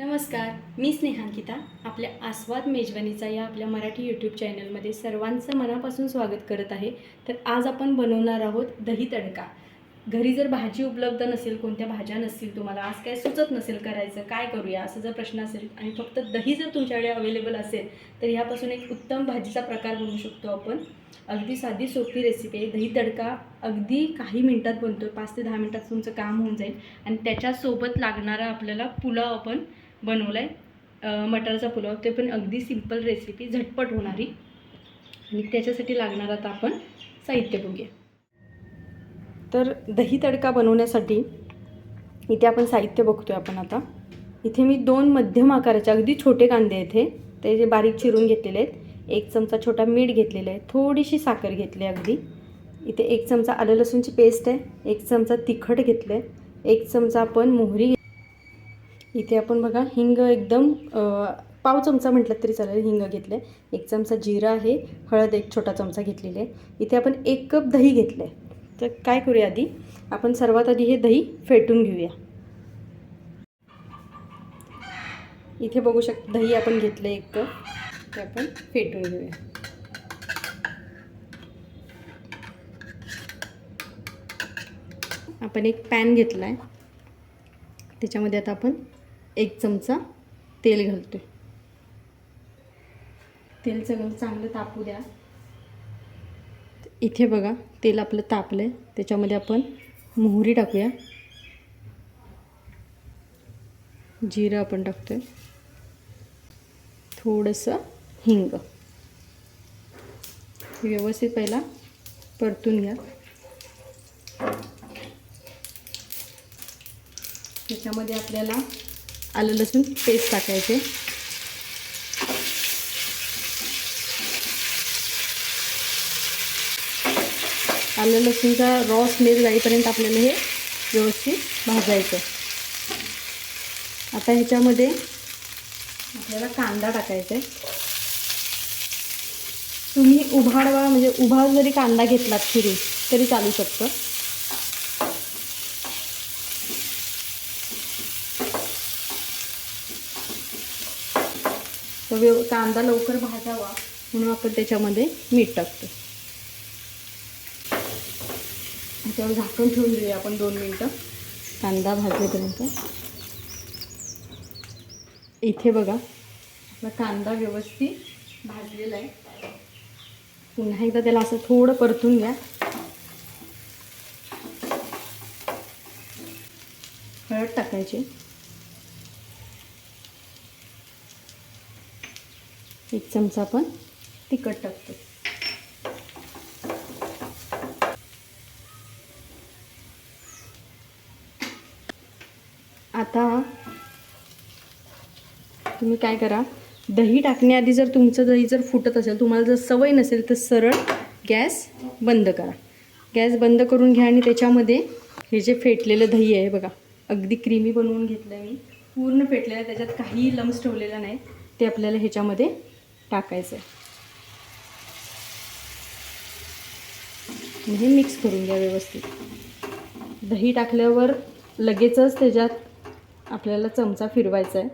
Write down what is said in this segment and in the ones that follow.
नमस्कार मी स्नेहांकिता आपल्या आस्वाद मेजवानीचा या आपल्या मराठी यूट्यूब चॅनलमध्ये सर्वांचं मनापासून स्वागत करत आहे. तर आज आपण बनवणार आहोत दही तडका. घरी जर भाजी उपलब्ध नसेल कोणत्या भाज्या नसतील तुम्हाला आज काय सुचत नसेल करायचं काय करूया असं जर प्रश्न असेल आणि फक्त दही जर तुमच्याकडे अवेलेबल असेल तर ह्यापासून एक उत्तम भाजीचा प्रकार बनवू शकतो आपण. अगदी साधी सोपी रेसिपी आहे. दही तडका अगदी काही मिनटात बनतो पाच ते दहा मिनटात तुमचं काम होऊन जाईल. आणि त्याच्यासोबत लागणारा आपल्याला पुलाव आपण बनवला आहे मटारचा पुलाव. ते पण अगदी सिंपल रेसिपी झटपट होणारी. आणि त्याच्यासाठी लागणार आता आपण साहित्य बघूया. तर दही तडका बनवण्यासाठी इथे आपण साहित्य बघतोय आपण आता. इथे मी दोन मध्यम आकाराचे अगदी छोटे कांदे आहेत हे. ते जे बारीक चिरून घेतलेले आहेत. एक चमचा छोटा मीठ घेतलेला आहे. थोडीशी साखर घेतली आहे अगदी. इथे एक चमचा आलं लसूणची पेस्ट आहे. एक चमचा तिखट घेतलं आहे एक चमचा आपण मोहरी इथे आपण बघा हिंग एकदम पाव चमचा म्हटलं तरी चालेल हिंग घेतलं आहे एक चमचा जिरा आहे हळद एक छोटा चमचा घेतलेली आहे. इथे आपण एक कप दही घेतलं आहे तर काय करूया आधी? आपण सर्वात आधी हे दही फेटून घेऊया. इथे बघू शक दही आपण घेतलं एक कप. ते आपण फेटून घेऊया. आपण एक पॅन घेतला आहे त्याच्यामध्ये आता आपण एक चमचा तेल घालतो. तेल सगळं चांगलं तापू द्या. इथे बघा तेल आपलं तापलं आहे त्याच्यामध्ये आपण मोहरी टाकूया. जिरं आपण टाकतो आहे थोडंसं हिंग. व्यवस्थित पहिला परतून घ्या. त्याच्यामध्ये आपल्याला आलं लसूण पेस्ट टाकायचे. आलं लसूणचा रॉ स्मेल जाईपर्यंत आपल्याला हे व्यवस्थित भाजायचं. आता ह्याच्यामध्ये आपल्याला कांदा टाकायचा आहे. तुम्ही उभाडवा म्हणजे उभा जरी कांदा घेतलात चिरून तरी चालू शकतं. व्यव कांदा लवकर भाजावा म्हणून आपण त्याच्यामध्ये मीठ टाकतो. त्याच्यावर झाकण ठेवून देऊया आपण दोन मिनटं. कांदा भाजेपर्यंत. इथे बघा आपला कांदा व्यवस्थित भाजलेला आहे. पुन्हा एकदा त्याला असं थोडं परतून घ्या. हळद टाकायची. एक चमचा आपण तिखट टाकतो. आता तुम्ही काय करा दही टाकण्याआधी जर तुमचं दही जर फुटत असेल तुम्हाला जर सवय नसेल तर सरळ गॅस बंद करा. गॅस बंद करून घ्या आणि त्याच्यामध्ये हे जे फेटलेलं दही आहे बघा अगदी क्रीमी बनवून घेतलं आहे मी. पूर्ण फेटलेलं त्याच्यात काहीही लम्स ठेवलेला नाही. ते आपल्याला ह्याच्यामध्ये टाकायचं आहे. म्हणजे मिक्स करून घ्या व्यवस्थित. दही टाकल्यावर लगेचच त्याच्यात आपल्याला चमचा फिरवायचा आहे.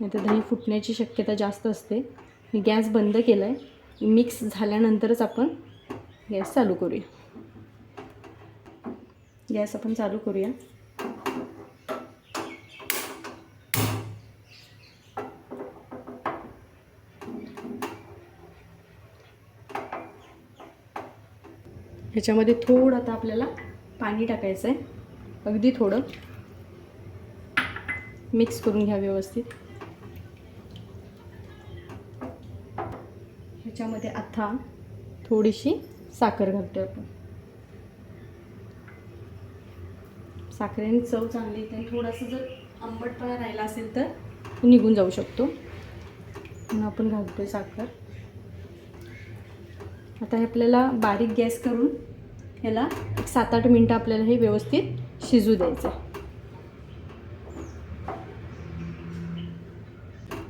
नाही तर दही फुटण्याची शक्यता जास्त असते. मी गॅस बंद केला आहे मिक्स झाल्यानंतरच आपण गॅस चालू करूया. गॅस आपण चालू करूया. ह्याच्यामध्ये थोडं आता आपल्याला पाणी टाकायचं आहे. अगदी थोडं. मिक्स करून घ्या व्यवस्थित. ह्याच्यामध्ये आता थोडीशी साखर घालतो आपण. साखरेने चव चांगली येते. आणि थोडंसं जर आंबटपणा राहिला असेल तर निघून जाऊ शकतो. म्हणून आपण आहे साखर. आता हे आपल्याला बारीक गॅस करून ह्याला एक सात आठ मिनटं आपल्याला हे व्यवस्थित शिजू द्यायचं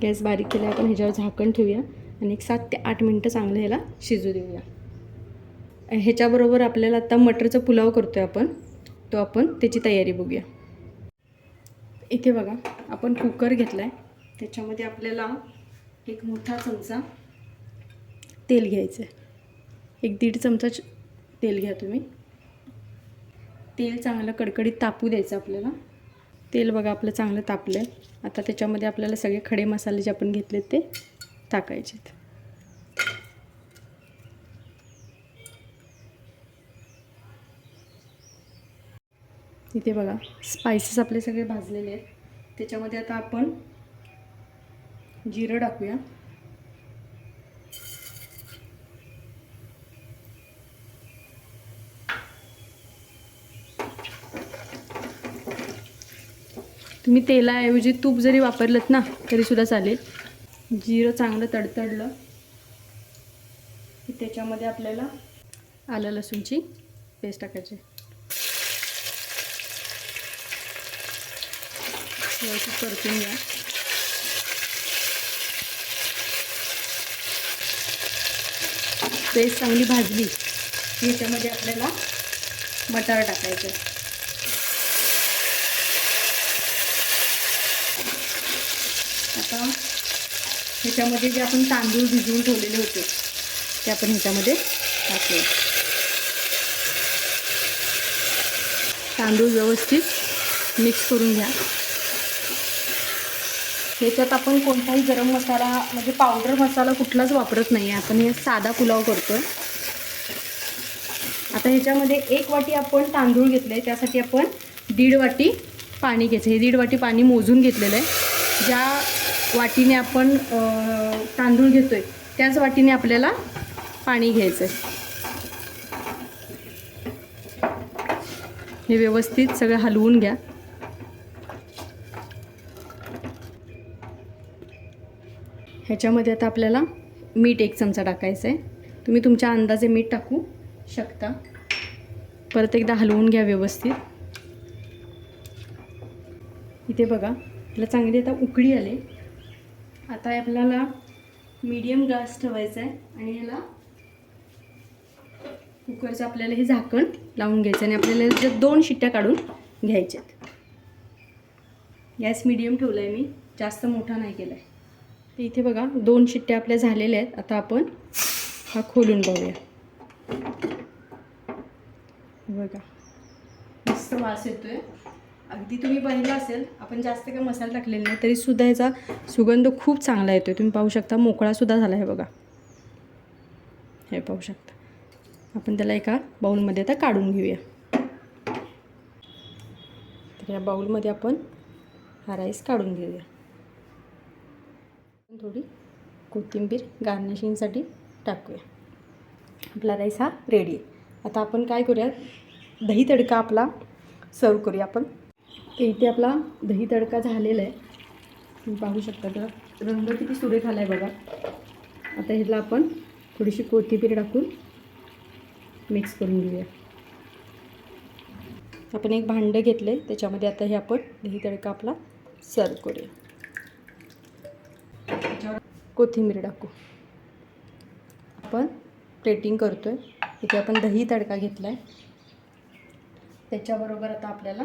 गॅस बारीक केला आपण ह्याच्यावर झाकण ठेवूया आणि एक सात ते आठ मिनटं चांगलं ह्याला शिजू देऊया. ह्याच्याबरोबर आपल्याला आता मटरचा पुलाव करतो आहे आपण तो आपण त्याची तयारी बघूया. इथे बघा आपण कुकर घेतला आहे त्याच्यामध्ये आपल्याला एक मोठा चमचा तेल घ्यायचं आहे एक दीड चमचा तेल घ्या तुम्ही. तेल चांगलं कडकडीत तापू द्यायचं आपल्याला. तेल बघा आपलं चांगलं तापलं आहे आता त्याच्यामध्ये आपल्याला सगळे खडे मसाले जे आपण घेतले ते टाकायचे आहेत इथे बघा स्पायसेस आपले सगळे भाजलेले आहेत. त्याच्यामध्ये आता आपण जिरं टाकूया. तुम्ही तेलाऐवजी तूप जरी वापरलं ना तरीसुद्धा चालेल. जिरं चांगलं तडतडलं की त्याच्यामध्ये आपल्याला आलं लसूणची पेस्ट टाकायची. व्यवस्थित परतून घ्या. पेस्ट चांगली भाजली याच्यामध्ये आपल्याला बटाटा टाकायचं आहे आता ह्याच्यामध्ये जे आपण तांदूळ भिजवून ठेवलेले होते ते आपण ह्याच्यामध्ये टाकले. तांदूळ व्यवस्थित मिक्स करून घ्या. ह्याच्यात आपण कोणताही गरम मसाला म्हणजे पावडर मसाला कुठलाच वापरत नाही. आपण हे साधा पुलाव करतो आहे आता ह्याच्यामध्ये एक वाटी आपण तांदूळ घेतले त्यासाठी आपण दीड वाटी पाणी घ्यायचं हे दीड वाटी पाणी मोजून घेतलेलं आहे. ज्या वाटीने आपण तांदूळ घेतो आहे त्याच वाटीने आपल्याला पाणी घ्यायचं आहे हे व्यवस्थित सगळं हलवून घ्या. ह्याच्यामध्ये आता आपल्याला मीठ एक चमचा टाकायचं आहे तुम्ही तुमच्या अंदाजे मीठ टाकू शकता. परत एकदा हलवून घ्या व्यवस्थित. इथे बघा तिला चांगली आता उकळी आली. आता आपल्याला मीडियम गॅस ठेवायचा आहे आणि याला कुकरचं आपल्याला हे झाकण लावून घ्यायचं आणि आपल्याला याच्यात दोन शिट्ट्या काढून घ्यायच्यात. गॅस मीडियम ठेवला आहे मी जास्त मोठा नाही केला आहे तर इथे बघा दोन शिट्ट्या आपल्या झालेल्या आहेत. आता आपण हा खोलून पाहूया बघा मस्त वास येतोय. अगदी तुम्ही पाहिलं असेल आपण जास्त काही मसाला टाकलेला नाही तरी सुद्धा याचा सुगंध खूप चांगला येतो आहे तुम्ही पाहू शकता मोकळासुद्धा झाला आहे बघा. हे पाहू शकता. आपण त्याला एका बाऊलमध्ये आता काढून घेऊया. तर या बाऊलमध्ये आपण हा राईस काढून घेऊया. थोडी कोथिंबीर गार्निशिंगसाठी टाकूया. आपला राईस हा रेडी आहे. आता आपण काय करूया दही तडका आपला सर्व करूया आपण. तर इथे आपला दही तडका झालेला आहे. तुम्ही पाहू शकता तर रंग किती सुरेख आला आहे बघा. आता ह्याला आपण थोडीशी कोथिंबीर टाकून मिक्स करून घेऊया. आपण एक भांडं घेतलं आहे त्याच्यामध्ये आता हे आपण दही तडका आपला सर्व करूया. त्याच्यावर कोथिंबीर टाकू. आपण प्लेटिंग करतो आहे इथे आपण दही तडका घेतला आहे त्याच्याबरोबर आता आपल्याला